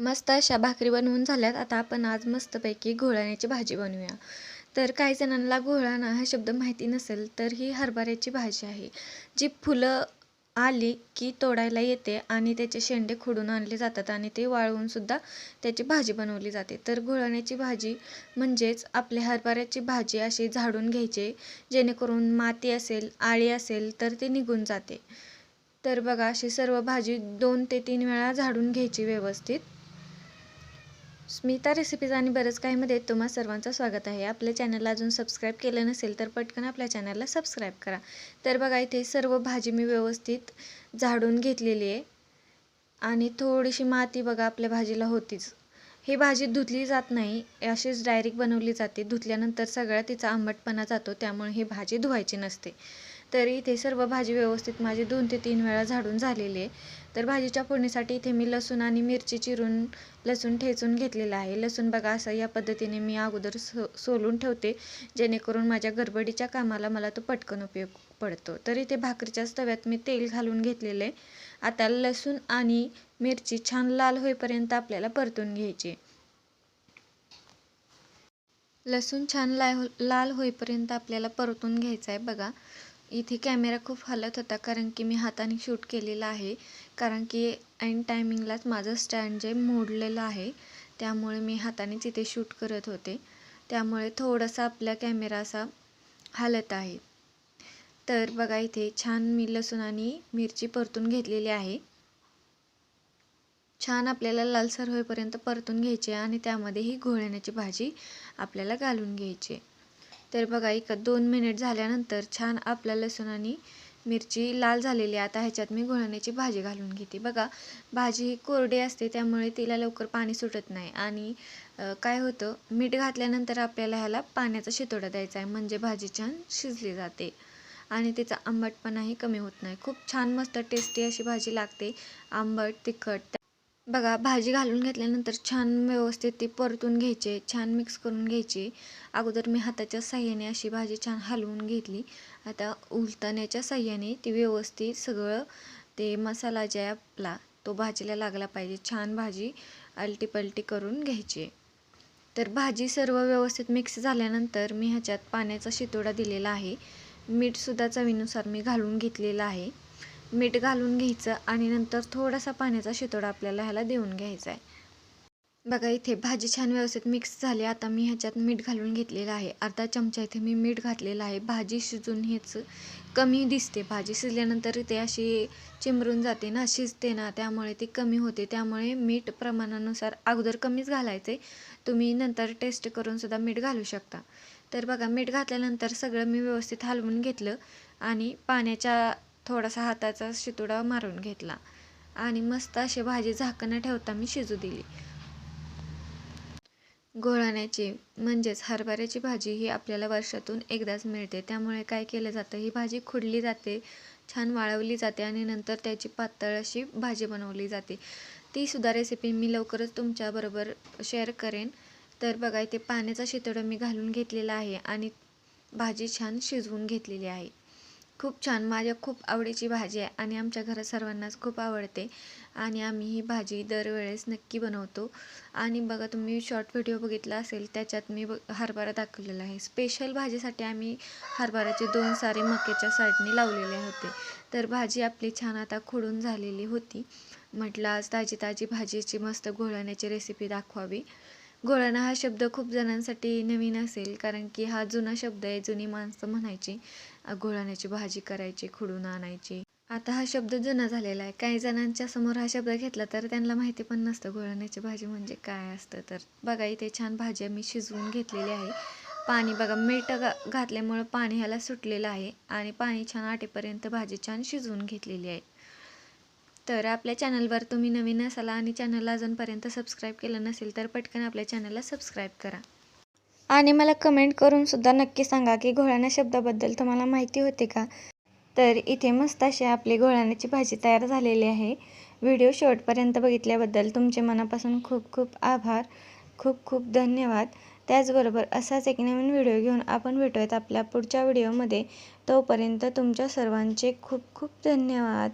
मस्त अशा भाकरी बनवून झाल्यात. आता आपण आज मस्तपैकी घोळाण्याची भाजी बनवूया. तर काही जणांना घोळाणा हा शब्द माहिती नसेल तर ही हरभऱ्याची भाजी आहे. जी फुलं आली की तोडायला येते आणि त्याचे शेंडे खोडून आणले जातात आणि ते वाळवूनसुद्धा त्याची भाजी बनवली जाते. तर घोळण्याची भाजी म्हणजेच आपल्या हरभऱ्याची भाजी अशी झाडून घ्यायची जेणेकरून माती असेल आळी असेल तर ते निघून जाते. तर बघा अशी सर्व भाजी दोन ते तीन वेळा झाडून घ्यायची व्यवस्थित. स्मिता रेसिपीज आणि बरंच काहीमध्ये तुम्हा सर्वांचं स्वागत आहे. आपल्या चॅनलला अजून सबस्क्राईब केलं नसेल तर पटकन आपल्या चॅनलला सबस्क्राईब करा. तर बघा इथे सर्व भाजी मी व्यवस्थित झाडून घेतलेली आहे. आणि थोडीशी माती बघा आपल्या भाजीला होतीच. ही भाजी धुतली जात नाही. अशीच डायरेक्ट बनवली जाते. धुतल्यानंतर सगळा तिचा आंबटपणा जातो. त्यामुळे ही भाजी धुवायची नसते. तर इथे सर्व भाजी व्यवस्थित माझी दोन ते तीन वेळा झाडून झालेली आहे. तर भाजीच्या फोडणीसाठी इथे मी लसूण आणि मिरची चिरून लसूण ठेचून घेतलेला आहे. लसूण बघा असं या पद्धतीने मी अगोदर सो सोलून ठेवते जेणेकरून माझ्या गडबडीच्या कामाला मला तो पटकन उपयोग पडतो. तर इथे भाकरीच्याच तव्यात मी तेल घालून घेतलेलं आहे. आता लसूण आणि मिरची छान लाल होईपर्यंत आपल्याला परतून घ्यायची. लसूण छान लाल लाल होईपर्यंत आपल्याला परतून घ्यायचं आहे बघा. इथे कॅमेरा खूप हलत होता कारण की मी हाताने शूट केलेला आहे. कारण की एंड टायमिंगलाच माझं स्टँड जे मोडलेलं आहे त्यामुळे मी हातानेच इथे शूट करत होते. त्यामुळे थोडासा आपला कॅमेरा असा हलत आहे. तर बघा इथे छान मी लसूण आणि मिरची परतून घेतलेली आहे. छान आपल्याला लालसर होईपर्यंत परतून घ्यायची आणि त्यामध्ये ही घोळण्याची भाजी आपल्याला घालून घ्यायची. तर बघा एक दोन मिनिट झाल्यानंतर छान आपल्या लसूण आणि मिरची लाल झालेली आता ह्याच्यात मी घोळण्याची भाजी घालून घेते. बघा भाजी ही कोरडी असते त्यामुळे तिला लवकर पाणी सुटत नाही. आणि काय होतं मीठ घातल्यानंतर आपल्याला ह्याला पाण्याचा शितोडा द्यायचा आहे म्हणजे भाजी छान शिजली जाते. आणि तिचा आंबटपणाही कमी होत नाही. खूप छान मस्त टेस्टी अशी भाजी लागते. आंबट तिखट बघा भाजी घालून घेतल्यानंतर छान व्यवस्थित ती परतून घ्यायची छान मिक्स करून घ्यायची. अगोदर मी हाताच्या साह्याने अशी भाजी छान हलवून घेतली. आता उलताण्याच्या साह्याने ती व्यवस्थित सगळं ते मसाला जे आपला तो भाजीला लागला पाहिजे छान भाजी अलटीपलटी करून घ्यायची. तर भाजी सर्व व्यवस्थित मिक्स झाल्यानंतर मी ह्याच्यात पाण्याचा शितोडा दिलेला आहे. मीठसुद्धा चवीनुसार मी घालून घेतलेलं आहे. मीठ घालून घ्यायचं आणि नंतर थोडासा पाण्याचा शितोडा आपल्याला ह्याला देऊन घ्यायचा आहे बघा इथे भाजी छान व्यवस्थित मिक्स झाली. आता मी ह्याच्यात मीठ घालून घेतलेलं आहे. अर्धा चमचा इथे मी मीठ घातलेलं आहे. भाजी शिजून हेच कमी दिसते. भाजी शिजल्यानंतर ते अशी चिमरून जाते ना शिजते ना त्यामुळे ती कमी होते. त्यामुळे मीठ प्रमाणानुसार अगोदर कमीच घालायचे तुम्ही नंतर टेस्ट करूनसुद्धा मीठ घालू शकता. तर बघा मीठ घातल्यानंतर सगळं मी व्यवस्थित हलवून घेतलं आणि पाण्याच्या थोडासा हाताचा शितुडा मारून घेतला आणि मस्त अशी भाजी झाकणं ठेवता मी शिजू दिली. घोळाण्याची म्हणजेच हरभऱ्याची भाजी ही आपल्याला वर्षातून एकदाच मिळते. त्यामुळे काय केलं जातं ही भाजी खुडली जाते छान वाळवली जाते आणि नंतर त्याची पातळ अशी भाजी बनवली जाते. ती सुद्धा रेसिपी मी लवकरच तुमच्याबरोबर शेअर करेन. तर बघा इथे पाण्याचा शितोडा मी घालून घेतलेला आहे आणि भाजी छान शिजवून घेतलेली आहे. खूप छान. माझ्या खूप आवडीची भाजी आहे आणि आमच्या घरात सर्वांनाच खूप आवडते. आणि आम्ही ही भाजी दरवेळेस नक्की बनवतो. आणि बघा तुम्ही शॉर्ट व्हिडिओ बघितला असेल त्याच्यात मी ब हरभरा दाखवलेला आहे. स्पेशल भाजीसाठी आम्ही हरभऱ्याचे दोन सारे मक्याच्या साईडने लावलेले होते. तर भाजी आपली छान आता खोडून झालेली होती. म्हटलं आज ताजी ताजी भाजीची मस्त घोळण्याची रेसिपी दाखवावी. घोळणा हा शब्द खूप जणांसाठी नवीन असेल कारण की हा जुना शब्द आहे जुनी माणसं म्हणायची घोळण्याची भाजी करायची खुडून आणायची. आता हा शब्द जुना झालेला आहे. काही जणांच्या समोर हा शब्द घेतला तर त्यांना माहिती पण नसतं घोळण्याची भाजी म्हणजे काय असतं. तर बघा इथे छान भाजी मी शिजवून घेतलेली आहे. पाणी बघा मीठ घातल्यामुळं पाणी ह्याला सुटलेलं आहे आणि पाणी छान आटेपर्यंत भाजी छान शिजवून घेतलेली आहे. तर आपल्या चॅनलवर तुम्ही नवीन असाल आणि चॅनलला अजूनपर्यंत सबस्क्राईब केलं नसेल तर पटकन आपल्या चॅनलला सबस्क्राईब करा. आणि मला कमेंट करून सुद्धा नक्की सांगा की घोळाणा शब्दाबद्दल तुम्हाला माहिती होते का? तर इथे मस्त अशी आपली घोळाण्याची भाजी तयार झालेली आहे. व्हिडिओ शेवटपर्यंत बघितल्याबद्दल तुमचे मनापासून खूप खूप आभार खूप खूप धन्यवाद. त्याचबरोबर असाच एक नवीन व्हिडिओ घेऊन आपण भेटूयात आपल्या पुढच्या व्हिडिओमध्ये. तोपर्यंत तुमच्या सर्वांचे खूप खूप धन्यवाद.